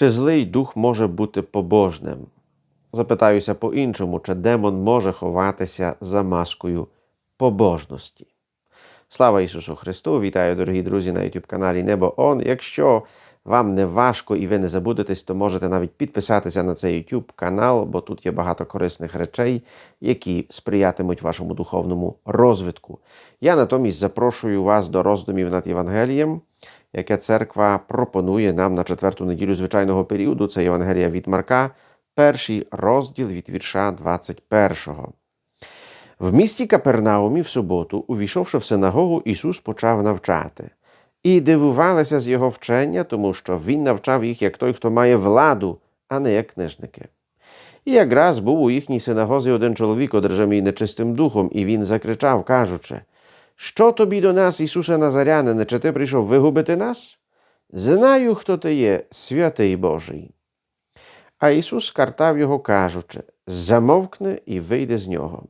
Чи злий дух може бути побожним? Запитаюся по-іншому, чи демон може ховатися за маскою побожності. Слава Ісусу Христу! Вітаю, дорогі друзі, на YouTube каналі Небо Он. Якщо вам не важко і ви не забудетесь, то можете навіть підписатися на цей YouTube канал, бо тут є багато корисних речей, які сприятимуть вашому духовному розвитку. Я натомість запрошую вас до роздумів над Євангелієм, яке церква пропонує нам на четверту неділю звичайного періоду. Це Євангелія від Марка, перший розділ від вірша 21. В місті Капернаумі в суботу, увійшовши в синагогу, Ісус почав навчати. І дивувалися з його вчення, тому що Він навчав їх як той, хто має владу, а не як книжники. І якраз був у їхній синагозі один чоловік, одержаний нечистим духом, і він закричав, кажучи: Що тобі до нас, Ісусе Назарянине, чи ти прийшов вигубити нас? Знаю, хто ти є, святий Божий. А Ісус скартав його, кажучи: Замовкни і вийди з нього.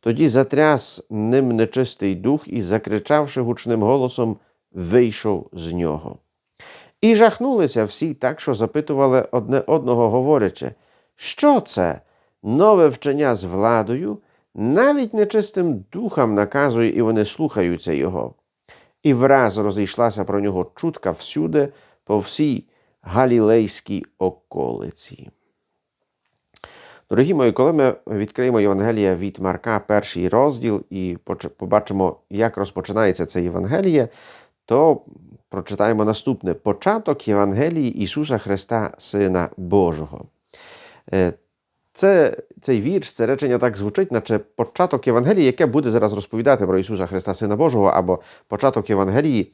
Тоді затряс ним нечистий дух і, закричавши гучним голосом, вийшов з нього. І жахнулися всі так, що запитували одне одного, говорячи, що це нове вчення з владою, навіть нечистим духам наказує, і вони слухаються його. І враз розійшлася про нього чутка всюди, по всій галілейській околиці. Дорогі мої, коли ми відкриємо Євангелія від Марка, перший розділ, і побачимо, як розпочинається це Євангеліє, то прочитаємо наступне початок Євангелії Ісуса Христа, Сина Божого. Це, Цей вірш, це речення так звучить, наче початок Євангелії, яке буде зараз розповідати про Ісуса Христа, Сина Божого, або початок Євангелії,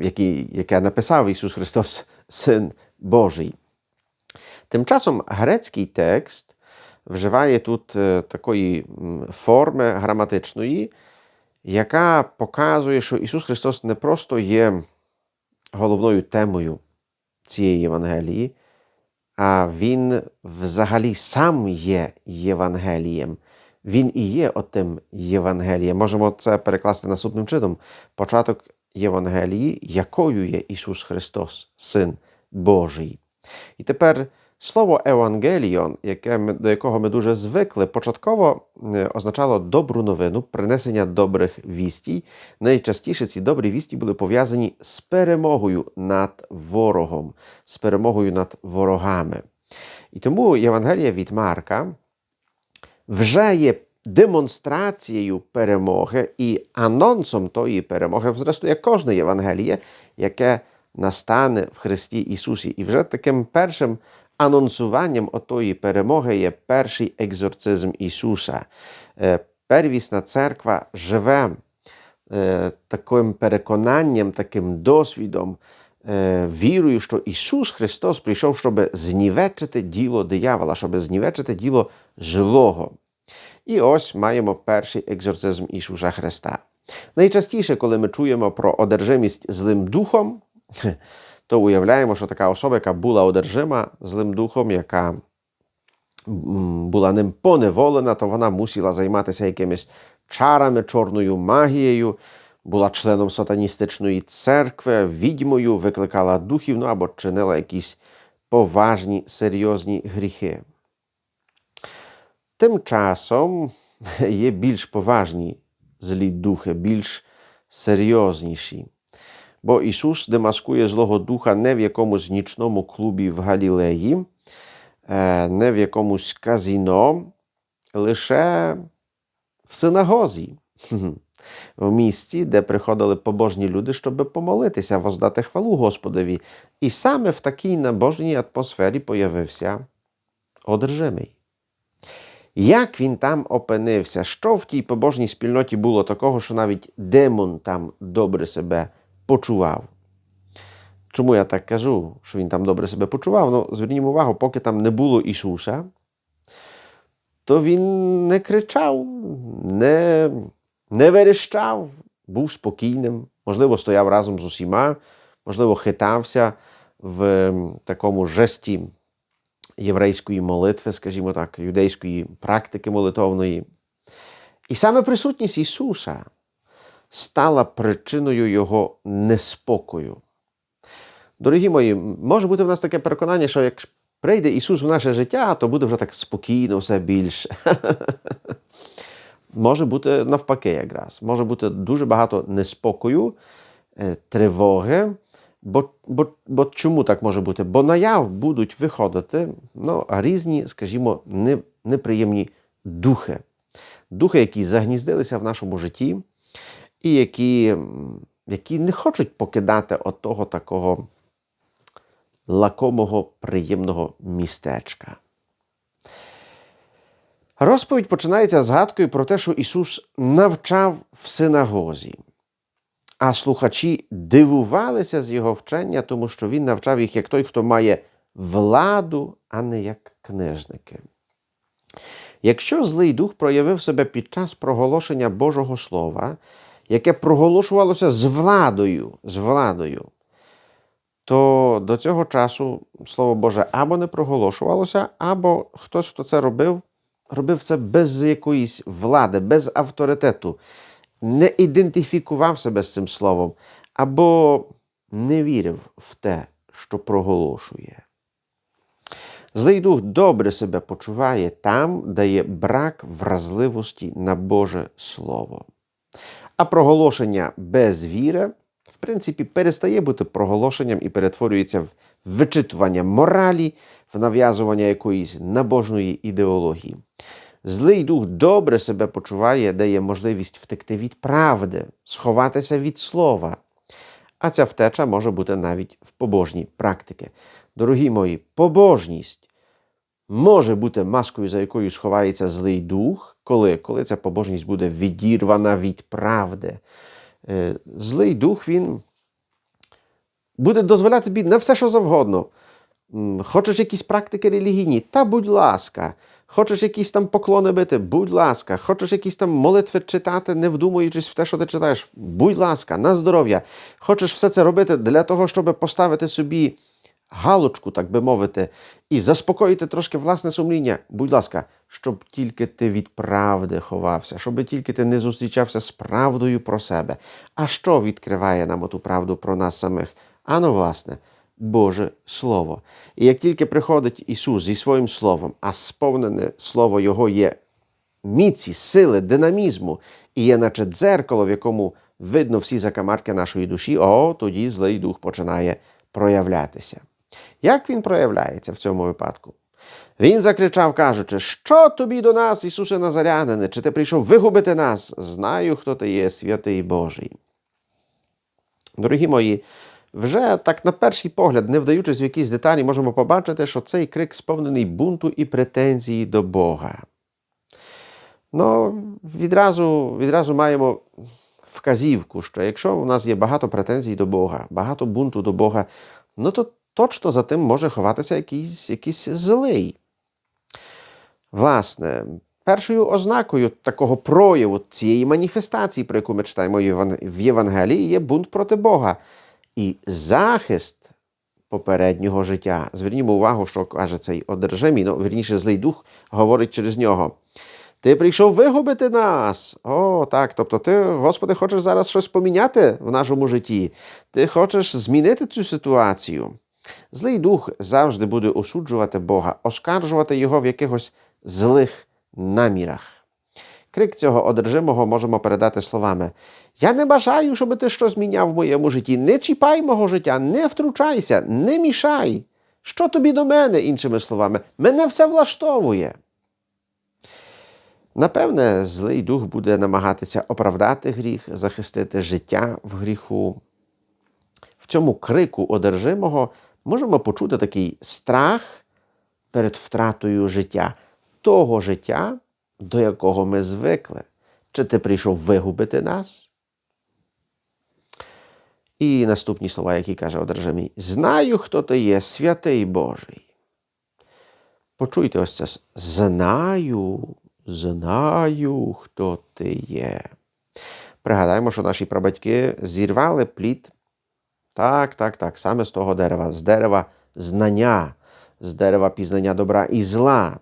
який, яке написав Ісус Христос, Син Божий. Тим часом грецький текст вживає тут такої форми граматичної, яка показує, що Ісус Христос не просто є головною темою цієї Євангелії, а Він взагалі сам є Євангелієм. Він і є отим Євангелієм. Можемо це перекласти наступним чином. Початок Євангелії, якою є Ісус Христос, Син Божий. І тепер слово Евангеліон, яке ми, до якого ми дуже звикли, початково означало добру новину, принесення добрих вістій. Найчастіше ці добрі вісті були пов'язані з перемогою над ворогом, з перемогою над ворогами. І тому Євангелія від Марка вже є демонстрацією перемоги і анонсом тої перемоги, зрештою, як кожне Євангеліє, яке настане в Христі Ісусі. І вже таким першим анонсуванням отої перемоги є перший екзорцизм Ісуса. Первісна церква живе таким переконанням, таким досвідом, вірою, що Ісус Христос прийшов, щоб знівечити діло диявола, щоб знівечити діло злого. І ось маємо перший екзорцизм Ісуса Христа. Найчастіше, коли ми чуємо про одержимість злим духом, то уявляємо, що така особа, яка була одержима злим духом, яка була ним поневолена, то вона мусила займатися якимись чарами, чорною магією, була членом сатаністичної церкви, відьмою, викликала духів, ну або чинила якісь поважні, серйозні гріхи. Тим часом є більш поважні злі духи, більш серйозніші. Бо Ісус демаскує Злого Духа не в якомусь нічному клубі в Галілеї, не в якомусь казіно, лише в синагозі, в місці, де приходили побожні люди, щоб помолитися, воздати хвалу Господові. І саме в такій набожній атмосфері появився одержимий. Як він там опинився? Що в тій побожній спільноті було такого, що навіть демон там добре себе почував? Чому я так кажу, що він там добре себе почував? Ну, звернімо увагу, поки там не було Ісуса, то він не кричав, не, не верещав, був спокійним, можливо, стояв разом з усіма, можливо, хитався в такому жесті єврейської молитви, скажімо так, юдейської практики молитовної. І саме присутність Ісуса стала причиною Його неспокою. Дорогі мої, може бути в нас таке переконання, що як прийде Ісус в наше життя, то буде вже так спокійно все більше. Може бути навпаки, якраз. Може бути дуже багато неспокою, е, тривоги. Бо бо, бо чому так може бути? Бо наяв будуть виходити ну, різні, скажімо, неприємні духи. Духи, які загніздилися в нашому житті, і які які не хочуть покидати от того такого лакомого, приємного містечка. Розповідь починається згадкою про те, що Ісус навчав в синагозі, а слухачі дивувалися з Його вчення, тому що Він навчав їх як той, хто має владу, а не як книжники. Якщо злий дух проявив себе під час проголошення Божого Слова, яке проголошувалося з владою, з владою, то до цього часу Слово Боже або не проголошувалося, або хтось, хто це робив, робив це без якоїсь влади, без авторитету, не ідентифікував себе з цим словом, або не вірив в те, що проголошує. Злий дух добре себе почуває там, де є брак вразливості на Боже Слово. А проголошення без віри, в принципі, перестає бути проголошенням і перетворюється в вичитування моралі, в нав'язування якоїсь набожної ідеології. Злий дух добре себе почуває, дає можливість втекти від правди, сховатися від слова. А ця втеча може бути навіть в побожній практики. Дорогі мої, побожність може бути маскою, за якою сховається злий дух, коли Коли ця побожність буде відірвана від правди. Е, злий дух він буде дозволяти тобі на все, що завгодно. Хочеш якісь практики релігійні? Та будь ласка. Хочеш якісь там поклони бити? Будь ласка, хочеш якісь там молитви читати, не вдумуючись в те, що ти читаєш? Будь ласка, на здоров'я. Хочеш все це робити для того, щоб поставити собі галочку, так би мовити, і заспокоїти трошки власне сумління. Будь ласка, щоб тільки ти від правди ховався, щоб тільки ти не зустрічався з правдою про себе. А що відкриває нам оту правду про нас самих? Ано, власне. Боже Слово. І як тільки приходить Ісус зі своїм Словом, а сповнене Слово Його є міці, сили, динамізму, і є, наче дзеркало, в якому видно всі закамарки нашої душі, о, тоді злий дух починає проявлятися. Як він проявляється в цьому випадку? Він закричав, кажучи, що тобі до нас, Ісусе Назарянине, чи ти прийшов вигубити нас? Знаю, хто ти є, святий Божий. Дорогі мої, вже так на перший погляд, не вдаючись в якісь деталі, можемо побачити, що цей крик сповнений бунту і претензії до Бога. Ну, відразу, відразу маємо вказівку, що якщо у нас є багато претензій до Бога, багато бунту до Бога, ну то точно за тим може ховатися якийсь, якийсь злий. Власне, першою ознакою такого прояву цієї маніфестації, про яку ми читаємо в Євангелії, є бунт проти Бога і захист попереднього життя. Звернімо увагу, що каже цей одержимий, ну, вірніше, злий дух говорить через нього. Ти прийшов вигубити нас. О, так. Тобто, ти, Господи, хочеш зараз щось поміняти в нашому житті. Ти хочеш змінити цю ситуацію. Злий дух завжди буде осуджувати Бога, оскаржувати Його в якихось злих намірах. Крик цього одержимого можемо передати словами: Я не бажаю, щоб ти щось зміняв в моєму житті. Не чіпай мого життя, не втручайся, не мішай. Що тобі до мене, іншими словами, мене все влаштовує. Напевне, злий дух буде намагатися оправдати гріх, захистити життя в гріху. В цьому крику одержимого можемо почути такий страх перед втратою життя, того життя, до якого ми звикли. Чи ти прийшов вигубити нас? І наступні слова, які каже одержимий, знаю, хто ти є, святий Божий. Почуйте ось це. Знаю, знаю, хто ти є. Пригадаємо, що наші прабатьки зірвали плід. Так, так, так, саме з того дерева, з дерева знання, з дерева пізнання добра і зла.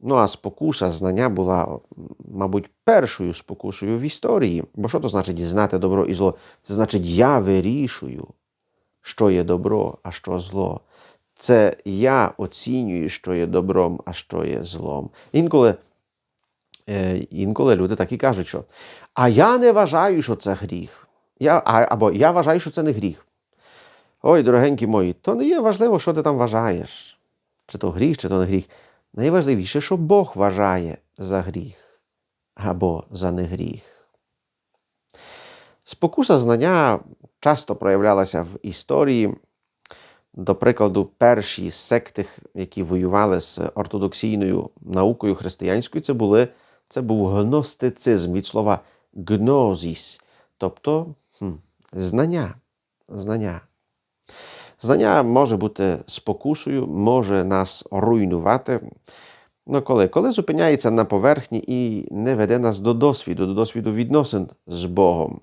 Ну, а спокуса знання була, мабуть, першою спокусою в історії. Бо що то значить знати добро і зло? Це значить, я вирішую, що є добро, а що зло. Це я оцінюю, що є добром, а що є злом. Інколи, е, інколи люди так і кажуть, що а я не вважаю, що це гріх. Я, або я вважаю, що це не гріх. Ой, дорогенькі мої, то не є важливо, що ти там вважаєш. Чи то гріх, чи то не гріх. Найважливіше, що Бог вважає за гріх або за негріх. Спокуса знання часто проявлялася в історії. До прикладу, перші секти, які воювали з ортодоксійною наукою християнською, це, були, це був гностицизм від слова гнозіс, тобто знання. знання. Знання може бути спокусою, може нас руйнувати. Ну, коли? коли зупиняється на поверхні і не веде нас до досвіду, до досвіду відносин з Богом.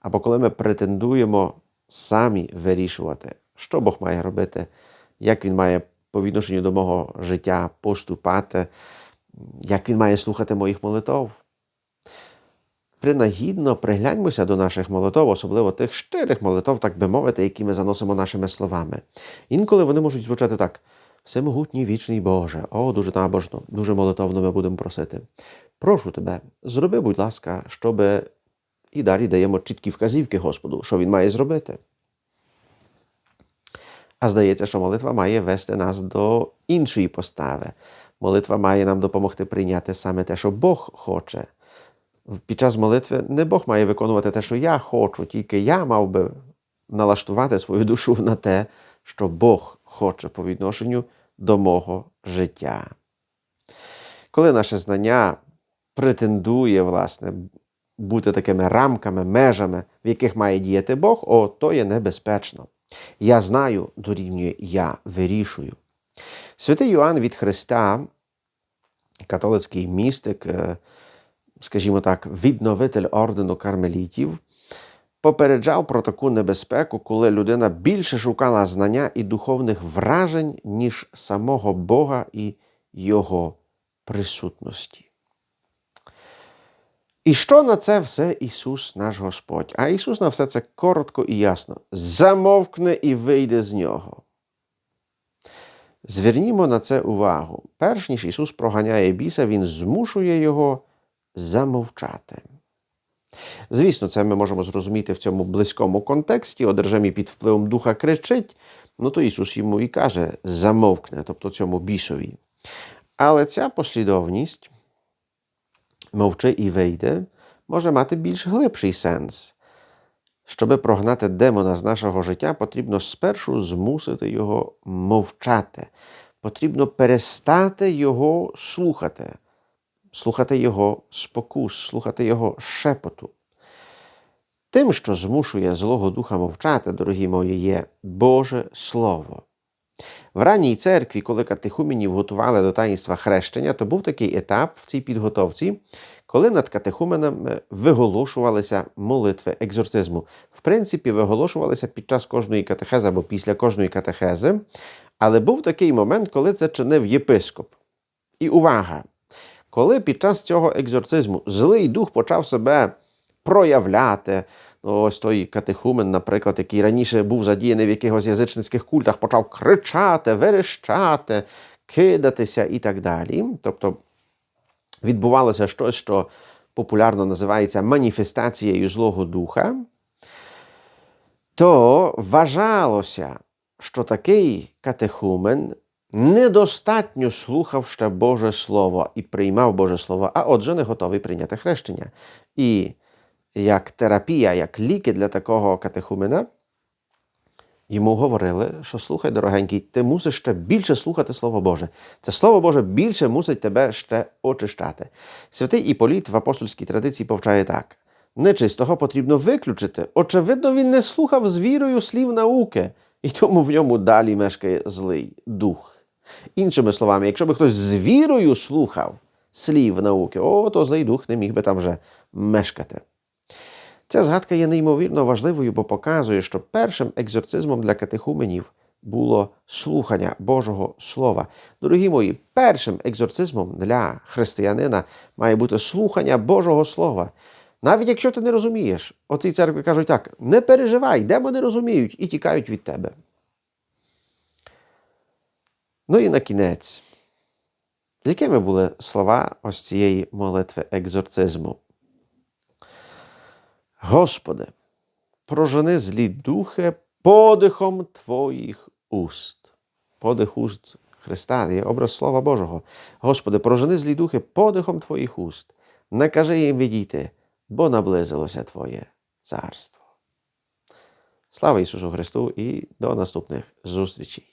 Або коли ми претендуємо самі вирішувати, що Бог має робити, як Він має по відношенню до мого життя поступати, як Він має слухати моїх молитов. Принагідно пригляньмося до наших молитов, особливо тих щирих молитов, так би мовити, які ми заносимо нашими словами. Інколи вони можуть звучати так: Всемогутній вічний Боже, о, дуже набожно, дуже молитовно ми будемо просити. Прошу тебе, зроби, будь ласка, щоб і далі даємо чіткі вказівки Господу, що Він має зробити. А здається, що молитва має вести нас до іншої постави. Молитва має нам допомогти прийняти саме те, що Бог хоче. Під час молитви не Бог має виконувати те, що я хочу, тільки я мав би налаштувати свою душу на те, що Бог хоче по відношенню до мого життя. Коли наше знання претендує, власне, бути такими рамками, межами, в яких має діяти Бог, о, то є небезпечно. Я знаю, дорівнює я вирішую. Святий Йоанн від Христа, католицький містик, скажімо так, відновитель ордену кармелітів, попереджав про таку небезпеку, коли людина більше шукала знання і духовних вражень, ніж самого Бога і Його присутності. І що на це все Ісус наш Господь? А Ісус на все це коротко і ясно замовкне і вийде з нього. Звернімо на це увагу. Перш ніж Ісус проганяє біса, Він змушує його замовчати. Звісно, це ми можемо зрозуміти в цьому близькому контексті. Одержимий під впливом духа кричить, ну то Ісус йому і каже, замовкне, тобто цьому бісові. Але ця послідовність мовчи і вийде, може мати більш глибший сенс. Щоби прогнати демона з нашого життя, потрібно спершу змусити його мовчати. Потрібно перестати його слухати, слухати його спокус, слухати його шепоту. Тим, що змушує Злого Духа мовчати, дорогі мої, є Боже Слово. В ранній церкві, коли катехуменів готували до таїнства хрещення, то був такий етап в цій підготовці, коли над катехуменами виголошувалися молитви екзорцизму. В принципі, виголошувалися під час кожної катехези або після кожної катехези. Але був такий момент, коли це чинив єпископ. І увага! Коли під час цього екзорцизму злий дух почав себе проявляти, Ну, ось той катехумен, наприклад, який раніше був задіяний в якихось язичницьких культах, почав кричати, верещати, кидатися і так далі. Тобто відбувалося щось, що популярно називається маніфестацією Злого Духа, то вважалося, що такий катехумен недостатньо слухав ще Боже Слово і приймав Боже Слово, а отже, не готовий прийняти хрещення. І як терапія, як ліки для такого катехумена, йому говорили, що слухай, дорогенький, ти мусиш ще більше слухати Слово Боже. Це Слово Боже більше мусить тебе ще очищати. Святий Іполіт в апостольській традиції повчає так: нечистого потрібно виключити. Очевидно, він не слухав з вірою слів науки, і тому в ньому далі мешкає злий дух. Іншими словами, якщо би хтось з вірою слухав слів науки, о, то злий дух не міг би там вже мешкати. Ця згадка є неймовірно важливою, бо показує, що першим екзорцизмом для катехуменів було слухання Божого Слова. Дорогі мої, першим екзорцизмом для християнина має бути слухання Божого Слова. Навіть якщо ти не розумієш, оці церкви кажуть так: не переживай, демони розуміють і тікають від тебе. Ну і на кінець. Якими були слова ось цієї молитви екзорцизму? Господи, прожени злі духи подихом Твоїх уст. Подих уст Христа є образ Слова Божого. Господи, прожени злі духи подихом Твоїх уст. Накажи їм відійти, бо наблизилося Твоє царство. Слава Ісусу Христу і до наступних зустрічей.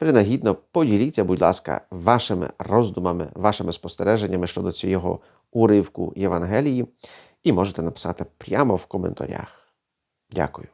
Принагідно поділіться, будь ласка, вашими роздумами, вашими спостереженнями щодо цього уривку Євангелії, і можете написати прямо в коментарях. Дякую.